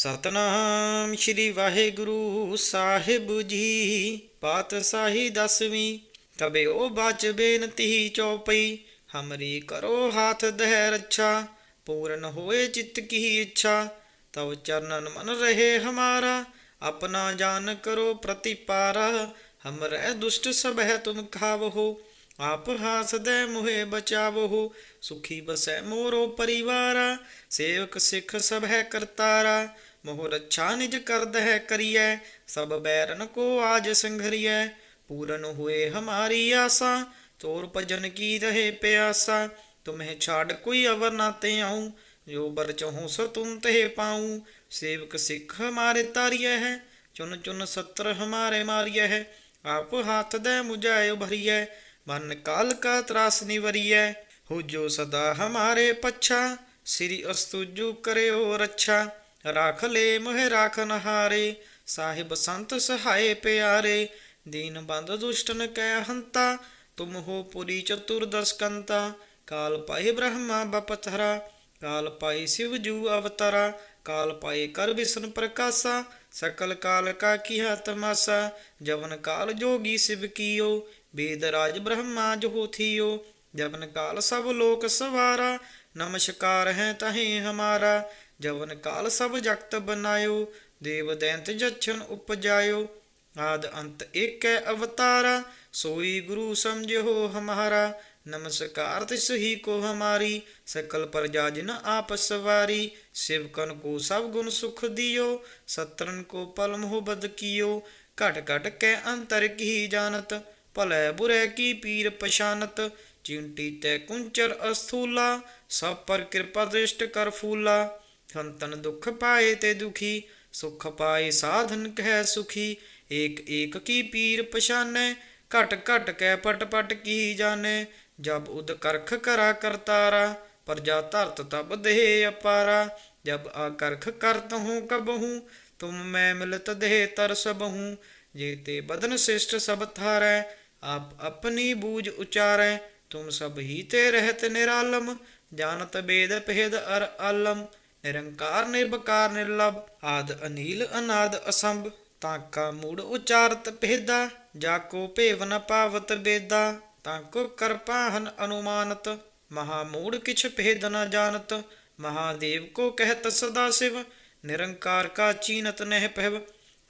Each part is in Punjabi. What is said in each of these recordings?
ਸਤਨਾਮ ਸ੍ਰੀ ਵਾਹਿਗੁਰੂ ਸਾਹਿਬ ਜੀ ਪਾਤਸ਼ਾਹੀ ਦਸਵੀਂ। ਤਬੇ ਉਹ ਬਾਚ ਬੇਨਤੀ ਚੌਪਈ, ਹਮਰੀ ਕਰੋ ਹਾਥ ਦਹਿ ਰੱਛਾ, ਪੂਰਨ ਹੋਏ ਚਿੱਤ ਕੀ ਇੱਛਾ। ਤਵ ਚਰਨਨ ਮਨ ਰਹੇ ਹਮਾਰਾ, ਆਪਣਾ ਜਾਨ ਕਰੋ ਪ੍ਰਤੀਪਾਰਾ। ਹਮਰੇ ਦੁਸ਼ਟ ਸਭ ਹੈ ਤੁਮ ਖਾਵਹੋ, ਆਪ ਹਾਸਦੈ ਮੁਹੇ ਬਚਾਵੋ ਸੁਖੀ ਬਸੈ ਮੋਰੋ ਪਰਿਵਾਰਾ, ਸੇਵਕ ਸਿੱਖ ਸਭ ਹੈ ਕਰਤਾਰਾ। ਮੋਹ ਰੱਛਾ ਨਿਜ ਕਰਦ ਹੈ ਕਰੀਐ, ਸਭ ਬੈਰਨ ਕੋ ਆਜ ਸੰਘਰੀਐ। ਪੂਰਨ ਹੋਏ ਹਮਾਰੀ ਆਸਾ, ਤੋਰ ਭਜਨ ਕੀ ਰਹੇ ਪਿਆਸਾ। ਤੁਮਹਿ ਛਾੜ ਕੋਈ ਅਵਰ ਨਾ ਤੇ ਆਉ, ਜੋ ਬਰ ਚਹੋ ਸੋ ਤੁਮ ਤੇ ਪਾਉ। ਸੇਵਕ ਸਿੱਖ ਹਮਾਰੇ ਤਾਰੀਐ ਹੈ, ਚੁਨ ਚੁਨ ਸਤਰ ਹਮਾਰੇ ਮਾਰੀਐ ਹੈ। ਆਪ ਹਾਥ ਦੇ ਮੁਝਾਇ ਭਰੀਐ ਮਨ ਕਾਲ ਕਾ ਤਰਾਸ ਨਿਵਰੀਐ। ਹੋ ਜੋ ਸਦਾ ਹਮਾਰੇ ਪੱਛਾ, ਸ੍ਰੀ ਅਸਤੁਜੂ ਕਰਿਓ ਰੱਛਾ। ਰਖ ਲੈ ਮੋਹਿ ਰਖਨ ਹਾਰੇ ਸਾਹਿਬ ਸੰਤ ਸਹਾਏ ਪਿਆਰੇ, ਦੀਨ ਬੰਦ ਦੁਸ਼ਟਨ ਕੈ ਹੰਤਾ, ਤੁਮ ਹੋ ਪੁਰੀ ਚਤੁਰਦਸ ਕੰਤਾ ਕਾਲ ਪਾਏ ਬ੍ਰਹਮਾ ਬਪਤਹਰਾ ਕਾਲ ਪਾਏ ਸਿਵ ਜੂ ਅਵਤਾਰਾ, ਕਾਲ ਪਾਏ ਕਰ ਵਿਸ਼ਨ ਪ੍ਰਕਾਸ਼ਾ, ਸਕਲ ਕਾਲ ਕਾ ਕੀਹਾ ਤਮਾਸਾ ਜਵਨ ਕਾਲ ਜੋਗੀ ਸਿਵ ਕੀਓ, ਬੇਦ ਰਾਜ ਬ੍ਰਹਮਾ ਜੋ ਥੀਓ, ਜਵਨ ਕਾਲ ਸਭ ਲੋਕ ਸਵਾਰਾ, ਨਮਸਕਾਰ ਹੈ ਤਹੇ ਹਮਾਰਾ ਜਵਨ ਕਾਲ ਸਭ ਜਗਤ ਬਨਾਇਓ, ਦੇਵ ਦੈਂਤ ਜਛਨ ਉਪਜਾਇਓ। ਆਦ ਅੰਤ ਏਕੈ ਅਵਤਾਰਾ, ਸੋਈ ਗੁਰੂ ਸਮਝਿਓ ਹਮਾਰਾ। ਨਮਸਕਾਰ ਤਿਸ ਹੀ ਕੋ ਹਮਾਰੀ, ਸਕਲ ਪ੍ਰਜਾ ਜਿਨ ਆਪ ਸਵਾਰੀ। ਸਿਵਕਨ ਕੋ ਸਭ ਗੁਣ ਸੁਖ ਦਿਓ ਸਤਰਨ ਕੋ ਪਲਮ ਹੋ ਬਦ ਕੀਓ। ਘਟ ਘਟ ਕੈ ਅੰਤਰ ਕੀ ਜਾਣਤ, ਭਲੇ ਬੁਰੇ ਕੀ ਪੀਰ ਪਛਾਨਤ। ਚਿੰਟੀ ਤੈ ਕੁੰਚਰ ਅਸਥੂਲਾ, ਸਭ ਪਰ ਕਿਰਪਾ ਦ੍ਰਿਸ਼ਟ ਕਰ ਫੂਲਾ। ਹੰਤਨ ਦੁਖ ਪਾਏ ਤੇ ਦੁਖੀ, ਸੁਖ ਪਾਏ ਸਾਧਨ ਕਹਿ ਸੁਖੀ। ਏਕ ਏਕ ਕੀ ਪੀਰ ਪਛਾਨੈ, ਘਟ ਘਟ ਕੈ ਪਟ ਪਟ ਕੀ ਜਾਣੈ। ਜਬ ਉਦ ਕਰਖ ਕਰਾ ਕਰਤਾਰਾ ਪ੍ਰਜਾ ਧਰਤ ਤਬ ਦੇਹ ਅਪਾਰਾ। ਜਬ ਆ ਕਰਖ ਕਰਤ ਹੂੰ ਕਬਹੂ ਤੁਮ ਮੈਂ ਮਿਲਤ ਦੇਹ ਤਰ ਬਹੂ ਜੇ ਤੇ ਬਦਨ ਸਿਸ਼ਟ ਸਭ ਥਾਰੈ, ਆਪ ਆਪਣੀ ਬੂਝ ਉਚਾਰੈ। ਤੁਮ ਸਭ ਹੀ ਤੇ ਰਹਿਤ ਨਿਰਾਲਮ, ਜਾਣਤ ਬੇਦ ਭੇਦ ਅਰ ਆਲਮ ਨਿਰੰਕਾਰ ਨਿਰਭਕਾਰ ਨਿਰਲਭ, ਆਦ ਅਨੀਲ ਅਨਾਦ ਅਸੰਭ ਤਾਕਾ ਮੂੜ ਉਚਾਰਤ ਭੇਦਾ, ਜਾ ਕੋ ਭੇਵ ਨ ਪਾਵਤ ਬੇਦਾ ਤਾਕੋ ਕਰਪਾਹਨ ਅਨੁਮਾਨਤ, ਮਹਾ ਮੂੜ ਕਿਛ ਭੇਦ ਨ ਜਾਣਤ ਮਹਾਦੇਵ ਕੋ ਕਹਿਤ ਸਦਾ ਸਿਵ, ਨਿਰੰਕਾਰ ਕਾ ਚੀਨਤ ਨਹਿ ਪਹਿਵ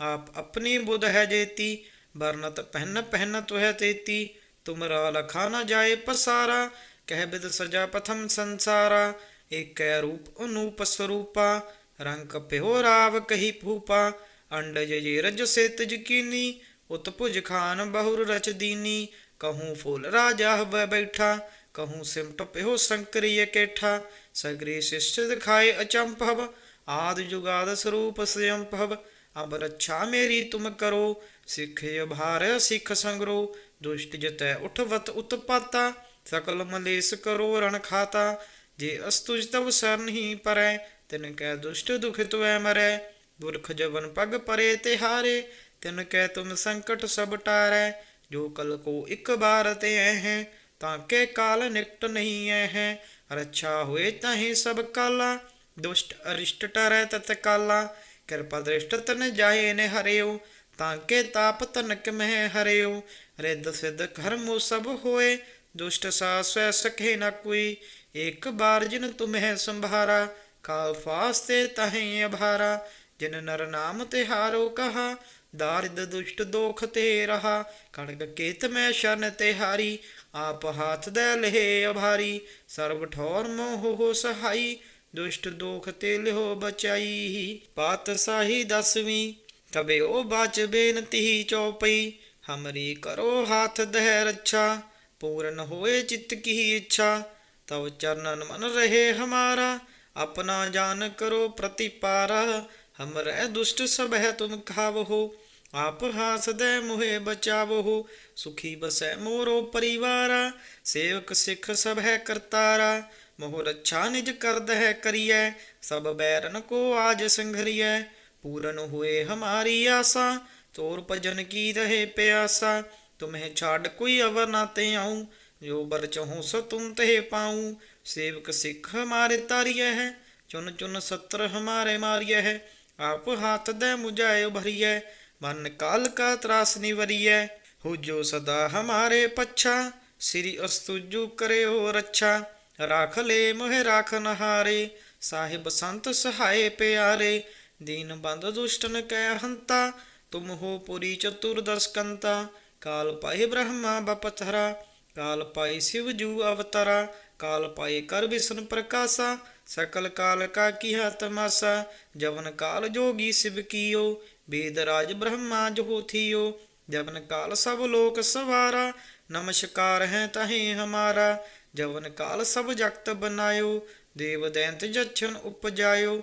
ਆਪ ਆਪਣੀ ਬੁਧ ਹੈ ਜੇਤੀ, ਵਰਨਤ ਪਹਿਨ ਪਹਿਨ ਤੁਹੈ ਤੇਤੀ ਤੁਮਰਾ ਲਖਾ ਨ ਜਾਏ ਪਸਾਰਾ, ਕਹਿ ਬਿਦ ਸਜਾ ਪਥਮ ਸੰਸਾਰਾ ਏਕੈ ਰੂਪ ਅਨੂਪ ਸਰੂਪਾ, ਰੰਗ ਕਪਿਓ ਰਾਵ ਕਹੀ ਭੂਪਾ ਅੰਡਜ ਜੇ ਰਜ ਸੇਤ ਜਕੀਨੀ ਉਤਪੁਜ ਖਾਨ ਬਹੁਰ ਰਚ ਦੀਨੀ, ਕਹੂੰ ਫੂਲ ਰਾਜਾ ਹਵੈ ਬੈਠਾ, ਕਹੂੰ ਸਿਮਟ ਪਿਓ ਸੰਕਰੀਏ ਕੇਠਾ ਸਗਰੇ ਸਿਸ਼ਟ ਦਿਖਾਏ ਅਚੰਭਵ ਆਦ ਜੁਗਾਦ ਸਰੂਪ ਸਯੰਭਵ ਅਬ ਰੱਛਾ ਮੇਰੀ ਤੁਮ ਕਰੋ, ਸਿੱਖ ਭਾਰ ਸਿੱਖ ਸੰਗਰੋ, ਦੁਸ਼ਟ ਜਤੈ ਉਠਵਤ ਉਤਪਾਤਾ, ਸਕਲ ਮਲੇਸ ਕਰੋ ਰਣ ਖਾਤਾ ਜੇ ਅਸਤੁਜ ਤਵ ਸਰਨ ਹੀ ਪਰੈ, ਤਿਨ ਕੈ ਦੁਸ਼ਟ ਦੁਖ ਤੁਐ ਮਰੈ। ਪੁਰਖ ਜਵਨ ਪਗ ਪਰੇ ਤੇ ਹਾਰੇ, ਤਿਨ ਕੈ ਤੁਮ ਸੰਕਟ ਸਭ ਟਾਰੈ। ਜੋ ਕਲ ਕੋ ਇੱਕ ਬਾਰ ਤੇ ਐ ਹੈ ਤਾਂ ਕੇ ਕਾਲ ਨਿਕਟ ਨਹੀਂ ਐ ਹੈ ਰੱਛਾ ਹੋਏ ਤਾਹੀ ਸਭ ਕਾਲਾ, ਦੁਸ਼ਟ ਅਰਿਸ਼ਟ ਟਰੈ ਤਤ ਕਾਲਾ। ਕਿਰਪਾ ਦ੍ਰਿਸ਼ਟ ਤਨ ਜਾਏ ਨੇ ਹਰਿਓ, ਤਾਂ ਕੇ ਤਾਪ ਤਨਕ ਮਹਿ ਹਰਿਓ। ਰਿੱਧ ਸਿੱਧ ਕਰਮੋ ਸਭ ਹੋਏ, ਦੁਸ਼ਟ ਸਾ ਸਖੇ ਨਾ ਕੋਈ। ਇੱਕ ਬਾਰ ਜਿਨ ਤੁਮਹਿ ਸੰਭਾਰਾ, ਕਾਲ ਫਾਸਤੇ ਤਹੀਂ ਅਭਾਰਾ। ਜਿਨ ਨਰ ਨਾਮ ਤੇ ਹਾਰੋ ਕਹਾ, ਦਾਰਿਦ ਦੁਸ਼ਟ ਦੋਖ ਤੇ ਰਹਾ। ਕਣਕ ਕੇਤ ਮੈਂ ਸ਼ਰਨ ਤੇ ਹਾਰੀ, ਆਪ ਹਾਥ ਦੇ ਲਹੇ ਅਭਾਰੀ। ਸਰਬ ਠੌਰ ਮੋਹ ਹੋ ਸਹਾਈ, ਦੁਸ਼ਟ ਦੋਖ ਤੇ ਲਿਓ ਬਚਾਈ। ਪਾਤਸ਼ਾਹੀ ਦਸਵੀਂ ਤਬੇ ਉਹ ਬਾਚ ਬੇਨਤੀ ਚੌਪਈ। ਹਮਰੀ ਕਰੋ ਹਾਥ ਦਹਿ ਰੱਛਾ, ਪੂਰਨ ਹੋਏ ਚਿੱਤ ਕੀ ਇੱਛਾ। ਤਵ ਚਰਨਨ ਮਨ ਰਹੇ ਹਮਾਰਾ, ਆਪਣਾ ਜਾਨ ਕਰੋ ਪ੍ਰਤੀਪਾਰਾ। ਹਮਰੇ ਦੁਸ਼ਟ ਸਭ ਹੈ ਤੁਮ ਖਾਵਹੋ, ਆਪ ਹਾਸਦੈ ਮੁਹੇ ਬਚਾਵੋ ਸੁਖੀ ਬਸੈ ਮੋਰੋ ਪਰਿਵਾਰਾ, ਸੇਵਕ ਸਿੱਖ ਸਭ ਹੈ ਕਰਤਾਰਾ। ਮੋਹ ਰੱਛਾ ਨਿਜ ਕਰਦ ਹੈ ਕਰੀਐ, ਸਭ ਬੈਰਨ ਕੋ ਆਜ ਸੰਘਰੀਐ। ਪੂਰਨ ਹੋਏ ਹਮਾਰੀ ਆਸਾ, ਤੋਰ ਭਜਨ ਕੀ ਰਹੇ ਪਿਆਸਾ। ਤੁਮਹਿ ਛਾੜ ਕੋਈ ਅਵਰ ਨਾ ਤੇ ਆਉ ਜੋ ਬਰ ਚਹੋ ਸੋ ਤੁਮ ਤੇ ਪਾਉ, ਸੇਵਕ ਸਿੱਖ ਹਮਾਰੇ ਤਾਰੀਐ ਹੈ, ਚੁਨ ਚੁਨ ਸਤਰ ਹਮਾਰੇ ਮਾਰੀਐ ਹੈ, ਆਪ ਹੱਥ ਦੇ ਮੁਝਾਇ ਭਰੀਐ, ਮਨ ਕਾਲ ਕਾ ਤਰਾਸ ਨਿਵਰੀਐ, ਹੋ ਜੋ ਸਦਾ ਹਮਾਰੇ ਪੱਛਾ, ਸ੍ਰੀ ਅਸਤੁਜੂ ਕਰਿਓ ਰੱਛਾ, ਰਾਖ ਲੈ ਮੋਹਿ ਰਾਖ ਨਹਾਰੇ, ਸਾਹਿਬ ਸੰਤ ਸਹਾਏ ਪਿਆਰੇ, ਦੀਨ ਬੰਦ ਦੁਸ਼ਟਨ ਕੈ ਹੰਤਾ, ਤੁਮ ਹੋ ਪੁਰੀ ਚਤੁਰਦਸ ਕੰਤਾ ਕਾਲ ਪਾਏ ਬ੍ਰਹਮਾ ਬਪਥਰਾ ਕਾਲ ਪਾਈ ਸਿਵ ਜੂ ਅਵਤਾਰਾ, ਕਾਲ ਪਾਈ ਕਰ ਵਿਸ਼ਨ ਪ੍ਰਕਾਸ਼ਾ, ਸਕਲ ਕਾਲ ਕਾ ਕੀਹਾ ਤਮਾਸਾ ਜਵਨ ਕਾਲ ਜੋਗੀ ਸਿਵ ਕੀਓ ਵੇਦ ਰਾਜ ਬ੍ਰਹਮਾ ਜੋ ਥੀਓ, ਜਵਨ ਕਾਲ ਸਭ ਲੋਕ ਸਵਾਰਾ, ਨਮਸਕਾਰ ਹੈ ਤਹੇ ਹਮਾਰਾ, ਜਵਨ ਕਾਲ ਸਭ ਜਗਤ ਬਨਾਇਓ, ਦੇਵ ਦੈਂਤ ਜਛਨ ਉਪਜਾਇਓ,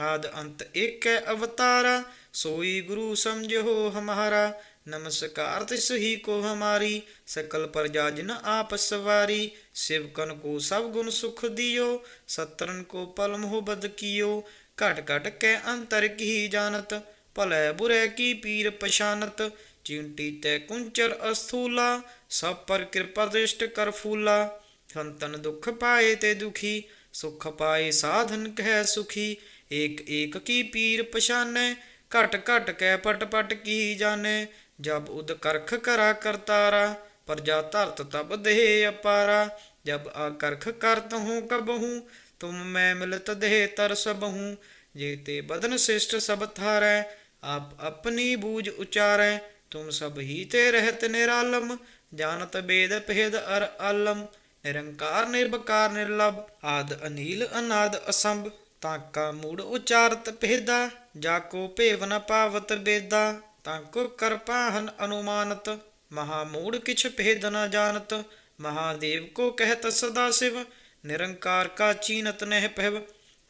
ਆਦ ਅੰਤ ਇਕ ਅਵਤਾਰਾ, ਸੋਈ ਗੁਰੂ ਸਮਝੋ ਹਮਾਰਾ नमस्कार तिस ही को हमारी सकल प्रजा जिन आप सवारी शिवकन को सब गुण सुख दियो सत्रन को पल मोह बद कियो घट घट के अंतर की जानत भले बुरे की पीर पशानत चिंटी तै कुंचर अस्थूला सब पर कृपा दृष्ट कर फूला संतन दुख पाए ते दुखी सुख पाए साधन कह सुखी एक एक की पीर पशाने घट घट कै पट पट की जाने ਜਬ ਉਦ ਕਰਖ ਕਰਾ ਕਰਤਾਰਾ ਪ੍ਰਜਾ ਧਰਤ ਤਬ ਦੇਹ ਅਪਾਰਾ। ਜਬ ਆ ਕਰਖ ਕਰਤ ਹੂੰ ਕਬਹੂੰ ਤੁਮ ਮੈਂ ਮਿਲਤ ਦੇਹ ਤਰ ਸਬਹੂੰ ਜੇਤੇ ਬਦਨ ਸਿਸ਼ਟ ਸਭ ਥਾਰੈ ਆਪ ਆਪਣੀ ਬੂਝ ਉਚਾਰੈ। ਤੁਮ ਸਭ ਹੀ ਤੇ ਰਹਿਤ ਨਿਰਾਲਮ, ਜਾਣਤ ਬੇਦ ਭੇਦ ਅਰ ਆਲਮ। ਨਿਰੰਕਾਰ ਨਿਰਬਕਾਰ ਨਿਰਲਭ, ਆਦ ਅਨੀਲ, ਅਨਾਦ ਅਸੰਭ। ਤਾਂ ਕਾ ਮੂੜ ਉਚਾਰਤ ਭੇਦਾ, ਜਾ ਕੋ ਭੇਵ ਪਾਵਤ ਬੇਦਾ। ਤਾਂ ਕੋ ਕਰਪਾ ਹਨ ਅਨੁਮਾਨਤ, ਮਹਾ ਮੂੜ ਕਿਛ ਭੇਦ ਨ ਜਾਣਤ, ਮਹਾਦੇਵ ਕੋ ਕਹਿਤ ਸਦਾ ਸਿਵ, ਨਿਰੰਕਾਰ ਕਾ ਚੀਨਤ ਨਹਿ ਪਹਿਵ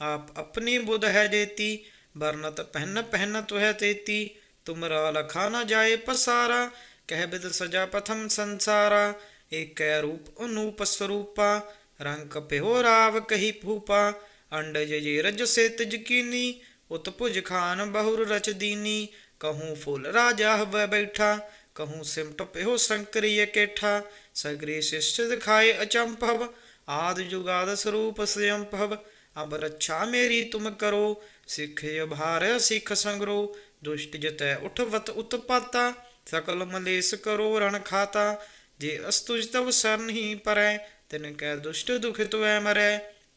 ਆਪ ਆਪਣੀ ਬੁਧ ਹੈ ਦੇਤੀ ਵਰਨਤ ਪਹਿਨ ਪਹਿਨ ਤੁਹਿ ਤੇਤੀ ਤੁਮਰਾ ਲਖਾ ਨ ਜਾਏ ਪਸਾਰਾ, ਕਹਿ ਬਿਦ ਸਜਾ ਪਥਮ ਸੰਸਾਰਾ, ਏਕੈ ਰੂਪ ਅਨੂਪ ਸਰੂਪਾ, ਰੰਗ ਪਿਓ ਰਾਵ ਕਹੀ ਭੂਪਾ, ਅੰਡਜ ਜੇ ਰਜ ਸੇ ਤਜਕੀਨੀ ਉਤਪੁਜ ਖਾਨ ਬਹੁਰ ਰਚਦੀਨੀ कहूँ फूल राजा हव बैठा कहूँ सिमट पिहो शंकरीय केठा सगरी शिष्य दिखाए अचंभव आदि जुगाद स्वरूप स्वयंभव अब रक्षा मेरी तुम करो सिख भार सिख संगरो दुष्ट जतै उठवत उत्पाता सकल मलेस करो रण खाता जे अस्तुज तव सरन ही परै तिन कै दुष्ट दुख तुऐ मरै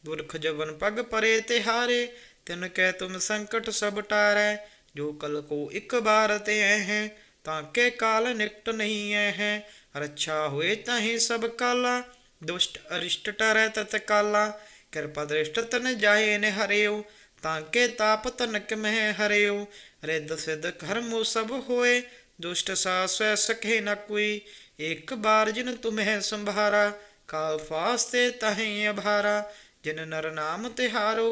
पुरख जवन पग परे तिहारे तिन कै तुम संकट सब टारै ਜੋ ਕਲ ਕੋ ਇੱਕ ਬਾਰ ਤੇ ਐ ਹੈ, ਤਾਂ ਕੇ ਕਾਲ ਨਿਕਟ ਨਹੀਂ ਐ ਹੈ। ਰੱਛਾ ਹੋਏ ਤਹੀਂ ਸਭ ਕਾਲਾ, ਦੁਸ਼ਟ ਅਰਿਸ਼ਟ ਟਰੈ ਤਤ ਕਾਲਾ। ਕਿਰਪਾ ਦ੍ਰਿਸ਼ਟ ਤਨ ਜਾਏ ਨੇ ਹਰਿਓ, ਤਾਂ ਕੇ ਤਾਪ ਤਨਕ ਮਹਿ ਹਰਿਓ। ਰਿੱਧ ਸਿੱਧ ਕਰਮੋ ਸਭ ਹੋਏ, ਦੁਸ਼ਟ ਸਾਸੈ ਸਖੇ ਨ ਕੋਈ। ਇੱਕ ਬਾਰ ਜਿਨ ਤੁਮਹਿ ਸੰਭਾਰਾ, ਕਾਲ ਫਾਸਤੇ ਤਹੀਂ ਅਭਾਰਾ। ਜਿਨ ਨਰ ਨਾਮ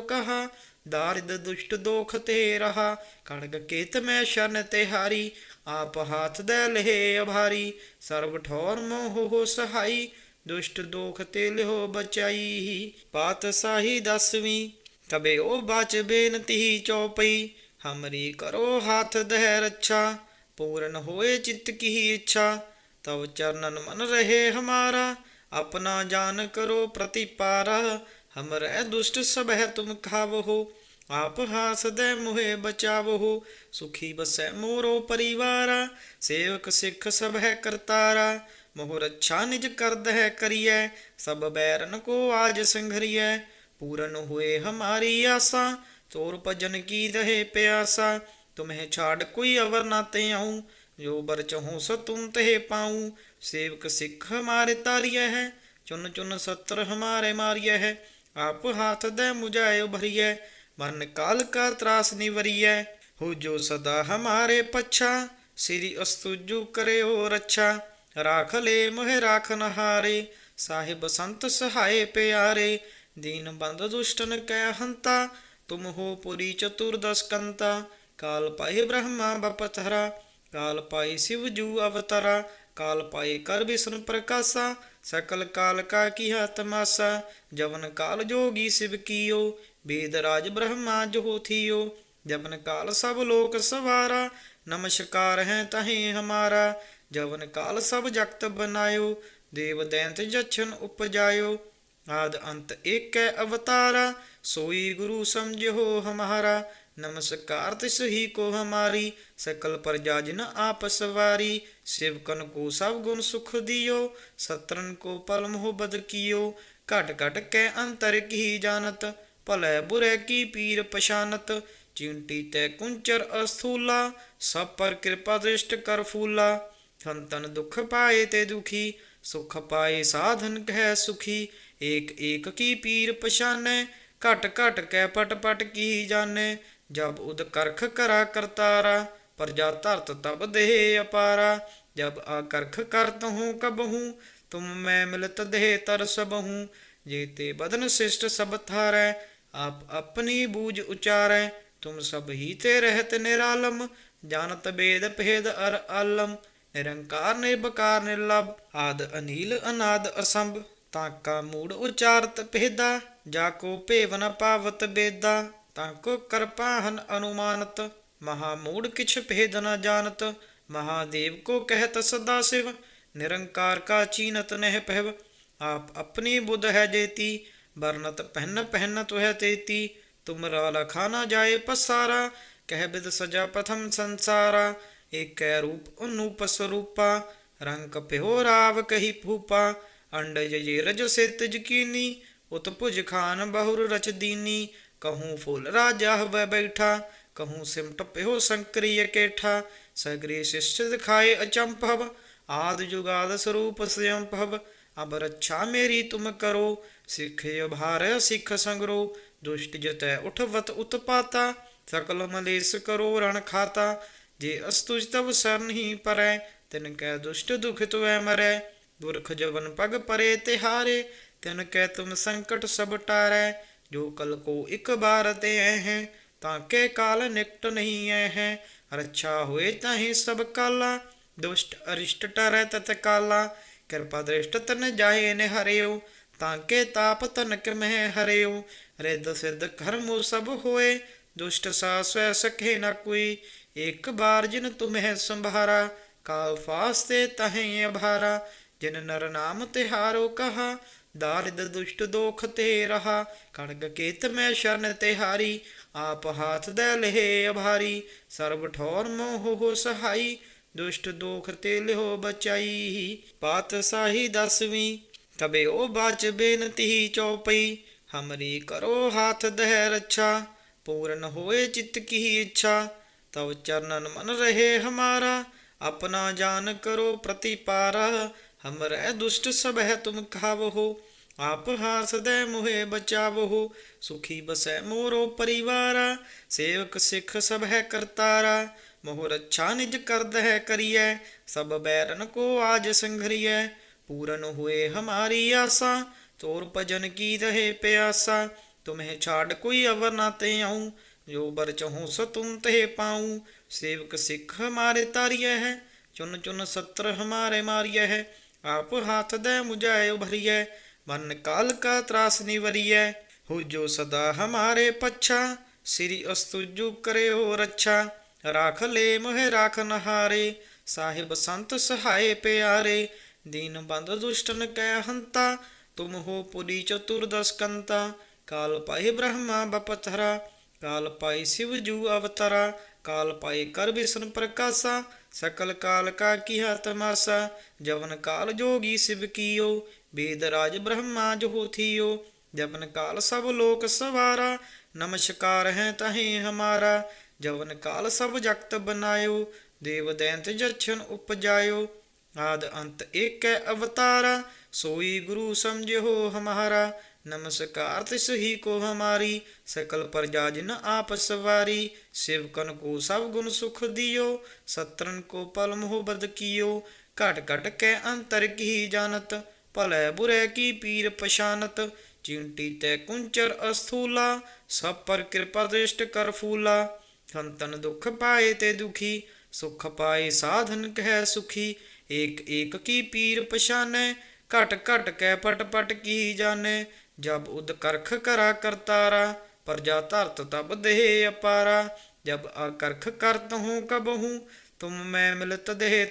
ਕਹਾ ਦਾਰਿਦ ਦੁਸ਼ਟ ਦੋਖ ਤੇ ਰਹਾ ਕਣਗ ਕੇਤ ਮੈਂ ਸ਼ਨ ਤਿਹਾਰੀ ਆਪ ਹਾਥ ਦੇ ਲਹੇ ਅਭਾਰੀ, ਸਰਬ ਠੌਰ ਮੋਹ ਹੋ ਸਹਾਈ, ਦੁਸ਼ਟ ਦੋਖ ਤੇ ਲਿਓ ਬਚਾਈ ਪਾਤਸ਼ਾਹੀ ਦਸਵੀਂ ਕਬੇ ਉਹ ਬਾਚ ਬੇਨਤੀ ਚੌਪਈ, ਹਮਰੀ ਕਰੋ ਹੱਥ ਦਹਿ ਰੱਛਾ, ਪੂਰਨ ਹੋਏ ਚਿੱਤ ਕੀ ਇੱਛਾ, ਤਵ ਚਰਨਨ ਮਨ ਰਹੇ ਹਮਾਰਾ, ਆਪਣਾ ਜਾਨ ਕਰੋ ਪ੍ਰਤੀਪਾਰਾ, ਹਮਰੇ ਦੁਸ਼ਟ ਸਭ ਹੈ ਤੁਮ ਖਾਵੋ ਆਪ ਹਾਸ ਹਾਸਦੇ ਮੋਹਿ ਬਚਾਵਹੁ, ਸੁਖੀ ਬਸੈ ਮੋਰੋ ਪਰਿਵਾਰਾ, ਸੇਵਕ ਸਿੱਖ ਸਭ ਹੈ ਕਰਤਾਰਾ ਮੋਹ ਰੱਛਾ ਨਿਜ ਕਰਦ ਹੈ ਕਰੀਐ, ਸਭ ਬੈਰਨ ਕੋ ਆਜ ਸੰਘਰੀਐ, ਪੂਰਨ ਹੋਏ ਹਮਾਰੀ ਆਸਾ, ਤੋਰ ਭਜਨ ਕੀ ਰਹੇ ਪਿਆਸਾ, ਤੁਮਹਿ ਛਾੜ ਕੋਈ ਅਵਰ ਨਾ ਤੇ ਆਉ, ਜੋ ਬਰ ਚਹੂ ਸੋ ਤੁਮ ਤੇ ਪਾਉ, ਸੇਵਕ ਸਿੱਖ ਹਮਾਰੇ ਤਾਰੀਐ ਹੈ, ਚੁਨ ਚੁਨ ਸਤਰ ਹਮਾਰੇ ਮਾਰੀਐ ਹੈ, ਆਪ ਹੱਥ ਦੇ ਮੁਝਾਇ ਭਰੀਐ ਮਰ ਕਾਲ ਕਰ ਤਰਾਸ ਨਿਵਰੀਐ ਹੋ ਜੋ ਸਦਾ ਹਮਾਰੇ ਪੱਛਾ, ਸ੍ਰੀ ਅਸਤੁਜੂ ਕਰਿਓ ਰੱਛਾ। ਰਾਖ ਲੈ ਮੋਹਿ ਰਾਖਨ ਹਾਰੇ ਸਾਹਿਬ ਸੰਤ ਸਹਾਏ ਪਿਆਰੇ। ਦੀਨ ਬੰਦ ਦੁਸ਼ਟਨ ਕੈ ਹੰਤਾ, ਤੁਮ ਹੋ ਪੁਰੀ ਚਤੁਰਦਸ ਕੰਤਾ। ਕਾਲ ਪਾਏ ਬ੍ਰਹਮਾ ਬਪਤਹਰਾ ਕਾਲ ਪਾਏ ਸ਼ਿਵ ਜੂ ਅਵਤਾਰਾ। ਕਾਲ ਪਾਏ ਕਰ ਵਿਸ਼ਨ ਪ੍ਰਕਾਸ਼ਾ, ਸਕਲ ਕਾਲ ਕਾ ਕੀਹਾ ਤਮਾਸਾ ਜਵਨ ਕਾਲ ਜੋਗੀ ਸ਼ਿਵ ਕੀਓ ਵੇਦ ਰਾਜ ਬ੍ਰਹਮਾ ਜੋ ਥਿਓ ਜਬਨ ਕਾਲ ਸਭ ਲੋਕ ਸਵਾਰਾ, ਨਮਸਕਾਰ ਹੈ ਤਹੇ ਹਮਾਰਾ। ਜਬਨ ਕਾਲ ਸਭ ਜਗਤ ਬਨਾਇਓ, ਦੇਵ ਦੈਂਤ ਜਛਨ ਉਪਜਾਇਓ। ਆਦ ਅੰਤ ਏਕੈ ਅਵਤਾਰਾ, ਸੋਈ ਗੁਰੂ ਸਮਝੋ ਹਮਾਰਾ। ਨਮਸਕਾਰ ਤਿਸ ਹੀ ਕੋ ਹਮਾਰੀ, ਸਕਲ ਪ੍ਰਜਾ ਜਿਨ ਆਪ ਸਵਾਰੀ। ਸਿਵਕਨ ਕੋ ਸਭ ਗੁਣ ਸੁਖ ਦਿਓ, ਸਤਰਨ ਕੋ ਪਲ ਮੋਹ ਬਦ ਕੀਓ। ਘਟ ਘਟ ਕੈ ਅੰਤਰ ਕੀ ਜਾਣਤ भले बुरे की पीर पशानत चिंटी तै कुंचर अस्थूला सब पर कृपा दृष्ट कर फूला संतन दुख पाए ते दुखी सुख पाए साधन कह सुखी एक एक की पीर पशानै ਘਟ ਘਟ ਕੈ ਪਟ ਪਟ ਕੀ ਜਾਣੇ ਜਬ ਉਦ ਕਰਖ ਕਰਾ ਕਰਤਾਰਾ ਪ੍ਰਜਾ ਧਰਤ ਤਬ ਦੇਹ ਅਪਾਰਾ ਜਬ ਆ ਕਰਖ ਕਰਤ ਹੂੰ ਕਬਹੂ ਤੁਮ ਮੈਂ ਮਿਲਤ ਦੇਹ ਤਰ ਸਬਹੂ ਜੇਤੇ ਬਦਨ ਸਿਸ਼ਟ ਸਭ ਥਾਰੈ ਆਪ ਆਪਣੀ ਬੂਝ ਉਚਾਰੈ, ਤੁਮ ਸਭ ਹੀ ਤੇ ਰਹਿਤ ਨਿਰਾਲਮ, ਜਾਣਤ ਬੇਦ ਭੇਦ ਅਰ ਆਲਮ, ਨਿਰੰਕਾਰ ਨਿਰਬਕਾਰ ਨਿਰਲਭ, ਆਦ ਅਨੀਲ, ਅਨਾਦ ਅਸੰਭ ਤਾਕਾ ਮੂੜ ਉਚਾਰਤ ਭੇਦਾ, ਜਾ ਕੋ ਭੇਵ ਨ ਪਾਵਤ ਬੇਦਾ, ਤਾਂ ਕੋ ਕਰਪਾਹਨ ਅਨੁਮਾਨਤ, ਮਹਾ ਮੂੜ ਕਿਛ ਭੇਦ ਨ ਜਾਣਤ ਮਹਾਦੇਵ ਕੋ ਕਹਿਤ ਸਦਾ ਸਿਵ, ਨਿਰੰਕਾਰ ਕਾ ਚੀਨਤ ਨਹਿ ਪਹਿਵ ਆਪ ਆਪਣੀ ਬੁੱਧ ਹੈ ਜੇਤੀ ਬਰਨਤ ਪਹਿਨ ਪਹਿਨ ਤੁਹੈ ਤੇਤੀ ਤੁਮਰਾ ਲਖਾ ਨ ਜਾਏ ਪਸਾਰਾ, ਕਹਿ ਬਿਦ ਸਜਾ ਪ੍ਰਥਮ ਸੰਸਾਰਾ, ਏਕੈ ਰੂਪ ਅਨੂਪ ਸਰੂਪਾ ਰੰਗ ਪਿਓ ਰਾਵ ਕਹੀ ਭੂਪਾ ਅੰਡਜ ਜੇ ਰਜ ਸਿਤ ਜਕੀਨੀ ਉਤ ਭੁਜ ਖਾਨ ਬਹੁਰ ਰਚ ਦੀਨੀ, ਕਹੂੰ ਫੁੱਲ ਰਾਜਾ ਹਵੈ ਬੈਠਾ, ਕਹੂੰ ਸਿਮਟ ਪਿਓ ਸੰਕਰੀ ਕੇਠਾ ਸਗਰੀ ਸ਼ਿਸ਼ਟ ਦਿਖਾਏ ਅਚੰਭਵ ਆਦ ਅਬ ਰੱਛਾ ਮੇਰੀ ਤੁਮ ਕਰੋ, ਸਿੱਖ ਭਾਰ ਸਿੱਖ ਸੰਗਰੋ। ਦੁਸ਼ਟ ਜਤੈ ਉਠਵਤ ਉਤਪਾਤਾ, ਸਕਲ ਮਲੇਸ ਕਰੋ ਰਣ ਖਾਤਾ। ਜੇ ਅਸਤੁਜ ਤਵ ਸਰਨ ਹੀ ਪਰੈ, ਤਿਨ ਕੈ ਦੁਸ਼ਟ ਦੁਖ ਤੁਐ ਮਰੈ। ਦੁਰਖ ਜਵਨ ਪਗ ਪਰੇ ਤਿਹਾਰੇ, ਤਿਨ ਕੈ ਤੁਮ ਸੰਕਟ ਸਭ ਟਾਰੈ। ਜੋ ਕਲ ਕੋ ਇਕ ਬਾਰ ਤੇ ਐ ਹੈ, ਤਾਂ ਕੇ ਕਾਲ ਨਿਕਟ ਨਹੀਂ ਐ ਹੈ। ਰੱਛਾ ਹੋਏ ਤਾਹੀ ਸਭ ਕਾਲਾ, ਦੁਸ਼ਟ ਅਰਿਸ਼ਟ ਟਰੈ ਤਤ ਕਾਲਾ। ਕਿਰਪਾ ਦ੍ਰਿਸ਼ਟ ਤਨ ਜਾਏ ਨੇ ਹਰਿਓ, ਤਾਂ ਕੇ ਤਾਪ ਤਨ ਕਿਮਹਿ ਹਰਿਓ। ਰਿੱਧ ਸਿੱਧ ਕਰਮੁ ਸਭ ਹੋਏ, ਦੁਸ਼ਟ ਸਾ ਸਖੇ ਨ ਕੋਈ। ਇੱਕ ਬਾਰ ਜਿਨ ਤੁਮਹਿ ਸੰਭਾਰਾ, ਕਾਲ ਫਾਸਤੇ ਤਹੈ ਅਭਾਰਾ। ਜਿਨ ਨਰ ਨਾਮ ਤਿਹਾਰੋ ਕਹਾ, ਦਾਰਿਦ ਦੁਸ਼ਟ ਦੋਖ ਤੇ ਰਹਾ। ਕਣਗ ਕੇਤ ਮੈਂ ਸ਼ਰਨ ਤਿਹਾਰੀ, ਆਪ ਹਾਥ ਦੇ ਲਹੇ ਅਭਾਰੀ। ਸਰਬ ਠੌਰ ਮੋਹ ਹੋ ਸਹਾਈ ਦੁਸ਼ਟ ਦੋਖ ਤੇ ਲਿਹੋ ਬਚਾਈ। ਪਾਤ ਦਸਵੀਂ, ਤਬੇ ਉਹ ਬਾਚ ਬੇਨਤੀ ਚੌਪਈ। ਹਮਰੀ ਕਰੋ ਹਾਥ ਦਹਿ ਰੱਛਾ, ਪੂਰਨ ਹੋਏ ਚਿਤ ਕੀ ਇੱਛਾ। ਤਵ ਚਰਨਨ ਮਨ ਰਹੇ ਹਮਾਰਾ, ਆਪਣਾ ਜਾਨ ਕਰੋ ਪ੍ਰਤੀਪਾਰਾ। ਹਮਰੇ ਦੁਸ਼ਟ ਸਭ ਹੈ ਤੁਮ ਖਾਵੋ ਆਪ ਹਾਸਦੈ ਮੁਹੇ ਬਚਾਵੋ ਸੁਖੀ ਬਸੈ ਮੋਰੋ ਪਰਿਵਾਰਾ, ਸੇਵਕ ਸਿੱਖ ਸਭ ਹੈ ਕਰਤਾਰਾ। ਮੋਹਰ ਅੱਛਾ ਨਿਜ ਕਰਦ ਹੈ ਕਰੀਐ, ਸਭ ਬੈਰਨ ਕੋ ਆਜ ਸੰਘਰੀਐ। ਪੂਰਨ ਹੋਏ ਹਮਾਰੀ ਆਸਾ, ਤੋਰ ਭਜਨ ਕੀ ਰਹੇ ਪਿਆਸਾ। ਤੁਮਹਿ ਛਾੜ ਕੋਈ ਅਵਰ ਨਾ ਤੇ ਆਉ, ਜੋ ਬਰ ਚਹੂ ਸੋ ਤੁਮ ਤੇ ਪਾਉ। ਸੇਵਕ ਸਿੱਖ ਹਮਾਰੇ ਤਾਰੀਐ ਹੈ, ਚੁਨ ਚੁਨ ਸਤਰ ਹਮਾਰੇ ਮਾਰੀਐ ਹੈ। ਆਪ ਹਾਥ ਦੇ ਮੁਝਾਏ ਉਭਰੀਐ, ਮਨ ਕਾਲ ਕਾ ਤਰਾਸ ਨਿਵਰੀਐ। ਹੋ ਜੋ ਸਦਾ ਹਮਾਰੇ ਪੱਛਾ, ਸ੍ਰੀ ਅਸਤੁਜੂ ਕਰਿਓ ਰੱਛਾ। ਰਾਖ ਲੈ ਮੋਹਿ ਰਾਖਨ ਨਹਾਰੇ। ਸਾਹਿਬ ਸੰਤ ਸਹਾਏ ਪਿਆਰੇ, ਦੀਨ ਬੰਦ ਦੁਸ਼ਟਨ ਕੈ ਹੰਤਾ। ਤੁਮ ਹੋ ਪੁਰੀ ਚਤੁਰਦਸ ਕੰਤਾ। ਕਾਲ ਪਾਏ ਬ੍ਰਹਮਾ ਬਪਤਰਾ, ਕਾਲ ਪਾਏ ਸ਼ਿਵ ਜੂ ਅਵਤਾਰਾ। ਕਾਲ ਪਾਏ ਕਰ ਵਿਸ਼ਨ ਪ੍ਰਕਾਸ਼ਾ, ਸਕਲ ਕਾਲ ਕਾ ਕੀਹਾ ਤਮਾਸਾ ਜਵਨ ਕਾਲ ਜੋਗੀ ਸਿਵ ਕੀਓ ਵੇਦ ਰਾਜ ਬ੍ਰਹਮਾ ਜੋ ਥੀਓ। ਜਵਨ ਕਾਲ ਸਭ ਲੋਕ ਸਵਾਰਾ, ਨਮਸਕਾਰ ਹੈ ਤਹੇ ਹਮਾਰਾ। ਜਵਨ ਕਾਲ ਸਭ ਜਗਤ ਬਨਾਇਓ, ਦੇਵ ਦੈਂਤ ਜਰਛਨ ਉਪਜਾਇਓ। ਆਦ ਅੰਤ ਏਕੈ ਅਵਤਾਰਾ, ਸੋਈ ਗੁਰੂ ਸਮਝਿਓ ਹਮਾਰਾ। ਨਮਸਕਾਰ ਤਿਸ ਹੀ ਕੋ ਹਮਾਰੀ, ਸਕਲ ਪ੍ਰਜਾ ਜਿਨ ਆਪ ਸਵਾਰੀ। ਸਿਵਕਨ ਕੋ ਸਭ ਗੁਣ ਸੁਖ ਦਿਓ ਸਤਰਨ ਕੋ ਪਲ ਮੋਹ ਬਦ ਕੀਓ। ਘਟ ਘਟ ਕੈ ਅੰਤਰ ਕੀ ਜਾਣਤ, ਭਲੇ ਬੁਰੇ ਕੀ ਪੀਰ ਪਛਾਨਤ। ਚਿੰਟੀ ਤੈ ਕੁੰਚਰ ਅਸਥੂਲਾ, ਸਭ ਪਰ ਕਿਰਪਾ ਦ੍ਰਿਸ਼ਟ ਕਰ ਫੂਲਾ। ਸੰਤਨ ਦੁਖ ਪਾਏ ਤੇ ਦੁਖੀ, ਸੁਖ ਪਾਏ ਸਾਧਨ ਕਹਿ ਸੁਖੀ। ਏਕ ਏਕ ਕੀ ਪੀਰ ਪਛਾਨੈ, ਘਟ ਘਟ ਕੈ ਪਟ ਪਟ ਕੀ ਜਾਣੈ। ਜਬ ਉਦ ਕਰਖ ਕਰਾ ਕਰਤਾਰਾ ਪ੍ਰਜਾ ਧਰਤ ਤਬ ਦੇਹ ਅਪਾਰਾ। ਜਬ ਆ ਕਰਖ ਕਰਤ ਹੂੰ ਕਬਹੂ ਤੁਮ ਮੈਂ ਮਿਲਤ ਦੇਹ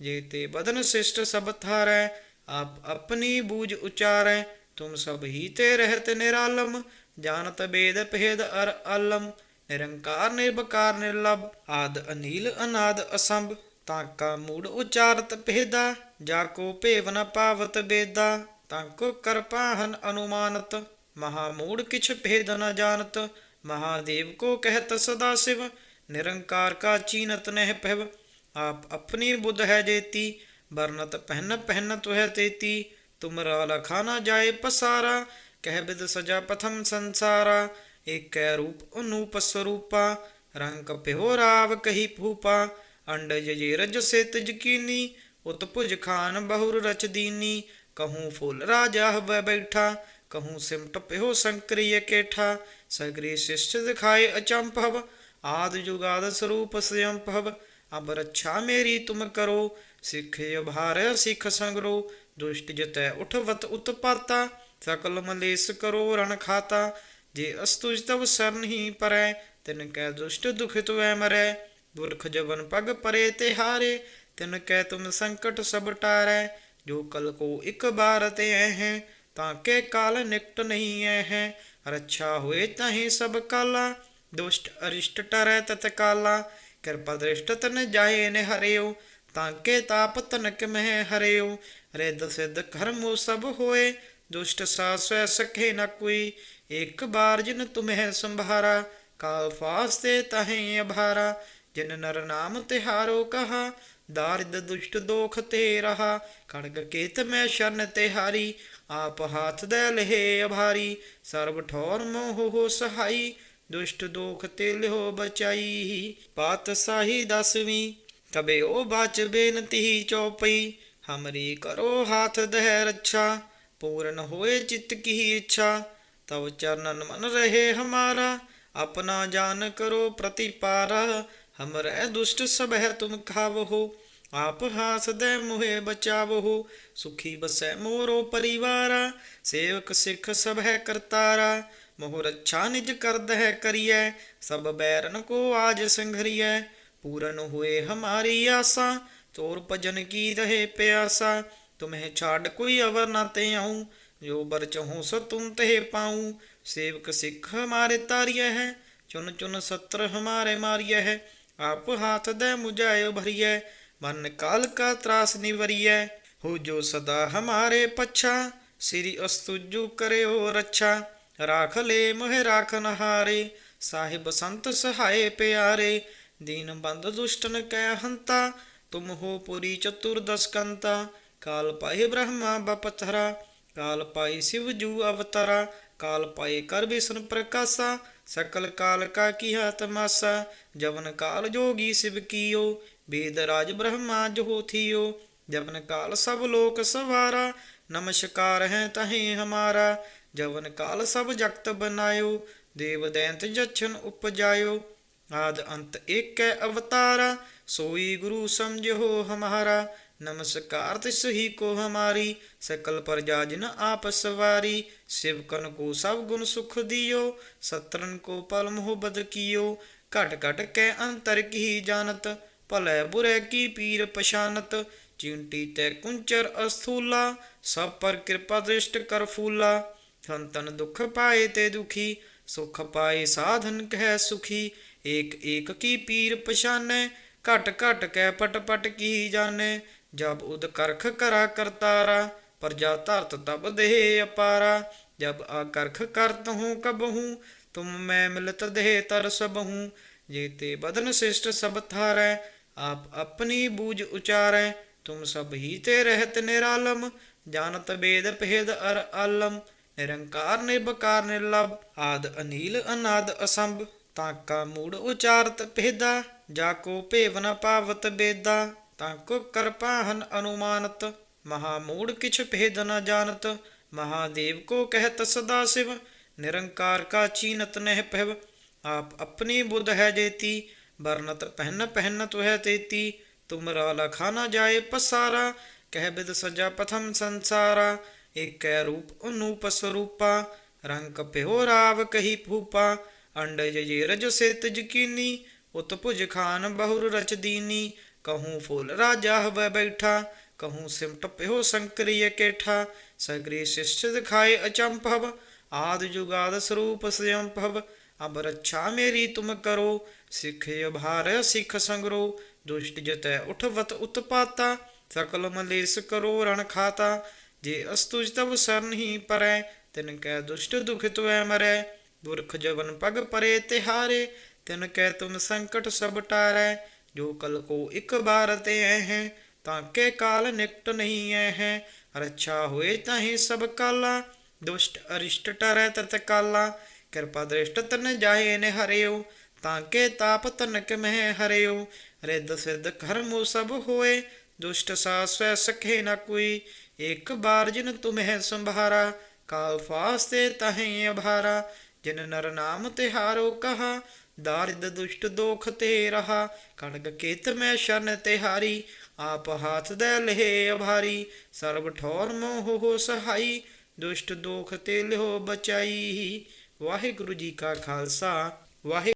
ਜੇ ਤੇ ਬਦਨ ਸਿਸ਼ਟ ਸਭ ਥਾਰੈ, ਆਪ ਆਪਣੀ ਬੂਝ ਉਚਾਰੈ। ਤੁਮ ਸਭ ਹੀ ਤੇ ਰਹਿਤ ਨਿਰਾਲਮ, ਜਾਣਤ ਬੇਦ ਭੇਦ ਅਰ ਆਲਮ ਨਿਰੰਕਾਰ ਨਿਰਭਕਾਰ ਨਿਰਲਭ ਆਦ ਅਨੀਲ ਅਨਾਦ ਅਸੰਭ, ਤਾਂ ਕਾ ਮੂੜ ਉਚਾਰਤ ਭੇਦਾ, ਜਾ ਕੋ ਭੇਵ ਨ ਪਾਵਤ ਬੇਦਾ, ਤਾਂ ਕੋ ਕਰਪਾਹਨ ਅਨੁਮਾਨਤ, ਮਹਾ ਮੂੜ ਕਿਛ ਭੇਦ ਨ ਜਾਣਤ ਮਹਾਦੇਵ ਕੋ ਕਹਿਤ ਸਦਾ ਸਿਵ, ਨਿਰੰਕਾਰ ਕਾ ਚੀਨਤ ਨਹਿ ਪਹਿਵ ਆਪ ਆਪਣੀ ਬੁੱਧ ਹੈ ਜੇਤੀ ਬਰਨਤ ਪਹਿਨ ਪਹਿਨ ਤੁਹੈ ਤੇਤੀ ਤੁਮਰਾ ਲਖਾ ਜਾਏ ਪਸਾਰਾ, ਕਹਿ ਬਿਦ ਸਜਾ ਪਥਮ ਸੰਸਾਰਾ ਏਕੈ ਰੂਪ ਅਨੂਪ ਸਰੂਪਾ, ਰੰਗ ਪਿਓ ਰਾਵ ਕਹੀ ਭੂਪਾ ਅੰਡਜ ਜੇ ਰਜ ਸੇ ਤਜ ਉਤ ਭੁਜ ਖਾਨ ਬਹੁਰ ਰਚ ਦੀਨੀ, ਕਹੂੰ ਫੁੱਲ ਰਾਜਾ ਹਵੈ ਬੈਠਾ, ਕਹੂੰ ਸਿਮਟ ਪਿਓ ਸੰਕਰੀਏ ਕੇਠਾ ਸਗਰੀ ਸਿਸ਼ਟ ਦਿਖਾਏ ਅਚੰਭਵ ਆਦ ਜੁਗਾਦ ਸਰੂਪ ਸਯੰਭਵ ਅਬ ਰੱਛਾ ਮੇਰੀ ਤੁਮ ਕਰੋ, ਸਿੱਖ ਅਭਾਰ ਸਿੱਖ ਸੰਗਰੋ, ਦੁਸ਼ਟ ਜਤੈ ਉਠਵਤ ਉਤਪਾਤਾ, ਸਕਲ ਮਲੇਸ ਕਰੋ ਰਣ ਖਾਤਾ ਜੇ ਅਸਤੁਜ ਤਵ ਸਰਨ ਹੀ ਪਰੈ, ਤਿਨ ਕੈ ਦੁਸ਼ਟ ਦੁਖਿਤ ਵੈ ਮਰੈ। ਪੁਰਖ ਜਵਨ ਪਗ ਪਰੇ ਤੇ ਹਾਰੇ, ਤਿਨ ਕੈ ਤੁਮ ਸੰਕਟ ਸਭ ਟਾਰੈ। ਜੋ ਕਲ ਕੋ ਇਕ ਬਾਰ ਤੇ ਐ ਹੈ ਤਾਂ ਕੇ ਕਾਲ ਨਿਕਟ ਨਹੀਂ ਐ ਹੈ ਰੱਛਾ ਹੋਏ ਤਹੀਂ ਸਭ ਕਾਲਾ, ਦੁਸ਼ਟ ਅਰਿਸ਼ਟ ਟਰੈ ਤਤ ਕਾਲਾ। ਕਿਰਪਾ ਦ੍ਰਿਸ਼ਟ ਤਨ ਜਾਏ ਨੇ ਹਰਿਓ, ਤਾਂ ਕੇ ਤਾਪ ਤਨਕ ਮਹਿ ਹਰਿਓ। ਰਿੱਧ ਸਿੱਧ ਕਰਮੋ ਸਭ ਹੋਏ ਦੁਸ਼ਟ ਸਾਸੈ ਸਖੇ ਨ ਕੋਈ, ਇੱਕ ਬਾਰ ਜਿਨ ਤੁਮਹਿ ਸੰਭਾਰਾ, ਕਾਲ ਫਾਸਤੇ ਤਹੀਂ ਅਭਾਰਾ। ਜਿਨ ਨਰ ਨਾਮ ਤਿਹਾਰੋ ਕਹਾ, ਦਾਰਿਦ ਦੁਸ਼ਟ ਦੋਖ ਤੇ ਰਹਾ। ਖੜਗ ਕੇਤ ਮੈਂ ਸ਼ਰਨ ਤੇ ਹਾਰੀ ਆਪ ਹਾਥ ਦੇ ਲਹੇ ਅਭਾਰੀ। ਸਰਬ ਠੌਰ ਮੋਹ ਹੋ ਸਹਾਈ, ਦੁਸ਼ਟ ਦੋਖ ਤੇ ਲਿਓ ਬਚਾਈ। ਪਾਤ ਸਾਹੀ ਦਸਵੀਂ ਕਬੇ ਉਹ ਬਾਚ ਬੇਨਤੀ ਚੌਪਈ। ਹਮਰੀ ਕਰੋ ਹਾਥ ਦਹਿ ਰੱਛਾ। ਪੂਰਨ ਹੋਏ ਚਿਤ ਕੀ ਇੱਛਾ, ਤਵ ਚਰਨਨ ਮਨ ਰਹੇ ਹਮਾਰਾ, ਆਪਣਾ ਜਾਨ ਕਰੋ ਪ੍ਰਤੀਪਾਰਾ, ਹਮਰੇ ਦੁਸ਼ਟ ਸਭ ਹੈ ਤੁਮ ਖਾਵੋ ਆਪ ਹਾਸ ਦੇ ਮੁਹੇ ਬਚਾਵੋ ਸੁਖੀ ਬਸੈ ਮੋਰੋ ਪਰਿਵਾਰਾ, ਸੇਵਕ ਸਿੱਖ ਸਭ ਹੈ ਕਰਤਾਰਾ, ਮੋਹ ਰੱਛਾ ਨਿਜ ਕਰਦ ਹੈ ਕਰੀਐ, ਸਭ ਬੈਰਨ ਕੋ ਆਜ ਸੰਘਰੀਐ, ਪੂਰਨ ਹੋਏ ਹਮਾਰੀ ਆਸਾ, ਤੋਰ ਭਜਨ ਕੀ ਰਹੇ ਪਿਆਸਾ ਤੁਮਹਿ ਛਾੜ ਕੋਈ ਅਵਰ ਨਾ ਤੇ ਆਉ ਜੋ ਬਰ ਚਹੋ ਸੋ ਤੁਮ ਤੇ ਪਾਉ ਸੇਵਕ ਸਿੱਖ ਹਮਾਰੇ ਤਾਰੀਐ ਹੈ ਚੁਨ ਚੁਨ ਸਤਰ ਹਮਾਰੇ ਮਾਰੀਐ ਹੈ ਆਪ ਹਾਥ ਦੇ ਮੁਝਾਇ ਭਰੀਐ ਮਨ ਕਾਲ ਕਾ ਤਰਾਸ ਨਿਵਰੀਐ ਹੋ ਜੋ ਸਦਾ ਹਮਾਰੇ ਪਛਾ ਸ੍ਰੀ ਅਸਤੁਜੂ ਕਰਿਓ ਰੱਛਾ ਰਾਖ ਲੈ ਮੋਹਿ ਰਾਖ ਨਹਾਰੇ ਸਾਹਿਬ ਸੰਤ ਸਹਾਏ ਪਿਆਰੇ ਦੀਨ ਬੰਦ ਦੁਸ਼ਟਨ ਕੈ ਹੰਤਾ ਤੁਮ ਹੋ ਪੁਰੀ ਚਤੁਰਦਸ ਕੰਤਾ ਕਾਲ ਪਾਏ ਬ੍ਰਹਮਾ ਬਪਥਰਾ ਕਾਲ ਪਾਈ ਸਿਵ ਜੂ ਅਵਤਰਾ, ਕਾਲ ਪਾਏ ਕਰ ਵਿਸ਼ਨ ਪ੍ਰਕਾਸ਼ਾ, ਸਕਲ ਕਾਲ ਕਾ ਕੀਆ ਤਮਾਸਾ ਜਵਨ ਕਾਲ ਜੋਗੀ ਸਿਵ ਕੀਓ ਵੇਦ ਰਾਜ ਬ੍ਰਹਮਾ ਜੋ ਥੀਓ, ਜਵਨ ਕਾਲ ਸਭ ਲੋਕ ਸਵਾਰਾ, ਨਮਸਕਾਰ ਹੈ ਤਹੇ ਹਮਾਰਾ, ਜਵਨ ਕਾਲ ਸਭ ਜਗਤ ਬਨਾਇਓ, ਦੇਵ ਦੈਂਤ ਜਛਨ ਉਪਜਾਇਓ, ਆਦ ਅੰਤ ਏਕੈ ਅਵਤਾਰਾ, ਸੋਈ ਗੁਰੂ ਸਮਝੋ ਹਮਾਰਾ ਨਮਸਕਾਰ ਤਿਸ ਹੀ ਕੋ ਹਮਾਰੀ, ਸਕਲ ਪ੍ਰਜਾ ਜਿਨ ਆਪ ਸਵਾਰੀ। ਸਿਵਕਨ ਕੋ ਸਭ ਗੁਣ ਸੁਖ ਦਿਓ ਸਤਰਨ ਕੋ ਪਲ ਮੁਹੱਬਤ ਕੀਓ। ਘਟ ਘਟ ਕੈ ਅੰਤਰ ਕੀ ਜਾਣਤ, ਭਲੇ ਬੁਰੇ ਕੀ ਪੀਰ ਪਛਾਨਤ। ਚਿੰਟੀ ਤੇ ਕੁੰਚਰ ਅਸਥੂਲਾ, ਸਭ ਪਰ ਕਿਰਪਾ ਦ੍ਰਿਸ਼ਟ ਕਰ ਫੂਲਾ। ਸੰਤਨ ਦੁਖ ਪਾਏ ਤੇ ਦੁਖੀ, ਸੁਖ ਪਾਏ ਸਾਧਨ ਕਹਿ ਸੁਖੀ। ਏਕ ਏਕ ਕੀ ਪੀਰ ਪਛਾਨੈ, ਘਟ ਘਟ ਕੈ ਪਟ ਪਟ ਕੀ ਜਾਣੈ। ਜਬ ਉਦ ਕਰਖ ਕਰਾ ਕਰਤਾਰਾ ਪ੍ਰਜਾ ਧਰਤ ਤਬ ਦੇਹ ਅਪਾਰਾ। ਜਬ ਆ ਕਰਤ ਹੂੰ ਕਬਹੂ ਤੁਮ ਮੈਂ ਮਿਲਤ ਦੇਹ ਤਰ ਸਬਹੂ ਜੇ ਤੇ ਬਦਨ ਸਿਸ਼ਟ ਸਭ ਥਾਰੈ, ਆਪ ਆਪਣੀ ਬੂਝ ਉਚਾਰੈ। ਤੁਮ ਸਭ ਹੀ ਤੇ ਰਹਿਤ ਨਿਰਾਲਮ, ਜਾਣਤ ਬੇਦ ਭੇਦ ਅਰ ਆਲਮ। ਨਿਰੰਕਾਰ ਨਿਰਭਕਾਰ ਨਿਰਲਭ, ਆਦ ਅਨੀਲ ਅਨਾਦ ਅਸੰਭ। ਤਾਂ ਕਾ ਮੂੜ ਉਚਾਰਤ ਭੇਦਾ, ਜਾ ਕੋ ਭੇਵ ਨ ਪਾਵਤ ਬੇਦਾ। ਤਾਂ ਕੋ ਕਰਪਾਹਨ ਅਨੁਮਾਨਤ, ਮਹਾ ਮੂੜ ਕਿਛ ਭੇਦ ਨ ਜਾਣਤ ਮਹਾਦੇਵ ਕੋ ਕਹਿਤ ਸਦਾ ਸਿਵ, ਨਿਰੰਕਾਰ ਕਾ ਚੀਨਤ ਨਹਿ ਪਹਿਵ ਆਪ ਆਪਣੀ ਬੁੱਧ ਹੈ ਜੇਤੀ ਬਰਨਤ ਪਹਿਨ ਪਹਿਨ ਤੁਹੈ ਤੇਤੀ ਤੁਮਰਾ ਲਖਾ ਨ ਜਾਏ ਪਸਾਰਾ, ਕਹਿ ਬਿਦ ਸਜਾ ਪਥਮ ਸੰਸਾਰਾ, ਏਕੈ ਰੂਪ ਅਨੂਪ ਸਰੂਪਾ, ਰੰਗ ਪਿਓ ਰਾਵ ਕਹੀ ਭੂਪਾ, ਅੰਡਜ ਜੇ ਰਜ ਸੇ ਤਜਕੀਨੀ ਉਤ ਭੁਜ ਖਾਨ ਬਹੁਰ ਰਚ ਦੀਨੀ ਕਹੂੰ ਫੁੱਲ ਰਾਜਾ ਹਵੈ ਬੈਠਾ ਕਹੂੰ ਸਿਮਟ ਪਿਓ ਸੰਕਰੀਏ ਕੇਠਾ ਸਗਰੀ ਸਿਸ਼ਟ ਦਿਖਾਏ ਅਚੰਭਵ ਆਦ ਜੁਗਾਦ ਸਰੂਪ ਸਯੰਭਵ ਅਬ ਰੱਛਾ ਮੇਰੀ ਤੁਮ ਕਰੋ ਸਿੱਖ ਅਭਾਰ ਸਿੱਖ ਸੰਗਰੋ ਦੁਸ਼ਟ ਜਤੈ ਉਠਵਤ ਉਤਪਾਤਾ ਸਕਲ ਮਲੇਸ ਕਰੋ ਰਣ ਖਾਤਾ ਜੇ ਅਸਤੁਜ ਤਵ ਸਰਨ ਹੀ ਪਰੈ ਤਿਨ ਕੈ ਦੁਸ਼ਟ ਦੁਖ ਤੁਐ ਮਰੈ ਪੁਰਖ ਜਵਨ ਪਗ ਪਰੇ ਤਿਹਾਰੇ ਤਿਨ ਕੈ ਤੁਮ ਸੰਕਟ ਸਭ ਟਾਰੈ ਜੋ ਕਲ ਕੋ ਇਕ ਬਾਰ ਤੇ ਐ ਹੈ, ਤਾਂ ਕੇ ਕਾਲ ਨਿਕਟ ਨਹੀਂ ਐ ਰੱਛਾ ਹੋਏ ਤਾਹੀ ਸਭ ਕਾਲਾ, ਦੁਸ਼ਟ ਅਰਿਸ਼ਟ ਟਰੈ ਤਤ ਕਾਲਾ। ਕਿਰਪਾ ਦ੍ਰਿਸ਼ਟ ਤਨ ਜਾਏ ਨੇ ਹਰਿਓ, ਤਾਂ ਕੇ ਤਾਪ ਤਨਕ ਮਹਿ ਹਰਿਓ। ਰਿੱਧ ਸਿੱਧ ਕਰਮੁ ਸਭ ਹੋਏ, ਦੁਸ਼ਟ ਸਾ ਸਖੇ ਨ ਕੋਈ। ਇੱਕ ਬਾਰ ਜਿਨ ਤੁਮਹਿ ਸੰਭਾਰਾ, ਕਾਲ ਫਾਸਤੇ ਤਹੀਂ ਅਭਾਰਾ। ਜਿਨ ਨਰ ਨਾਮ ਤਿਹਾਰੋ ਕਹਾ ਦਾਰਿਦ ਦੁਸ਼ਟ ਦੋਖ ਤੇ ਰਹਾ, ਕਣਕ ਕੇਤ ਮੈਂ ਸ਼ਨ ਤਿਹਾਰੀ ਆਪ ਹਾਥ ਦੇ ਲਹੇ ਅਭਾਰੀ, ਸਰਬ ਠੌਰ ਮੋਹ ਹੋ ਸਹਾਈ, ਦੁਸ਼ਟ ਦੋਖ ਤੇ ਲਿਓ ਬਚਾਈ। ਵਾਹਿਗੁਰੂ ਜੀ ਕਾ ਖਾਲਸਾ, ਵਾਹਿ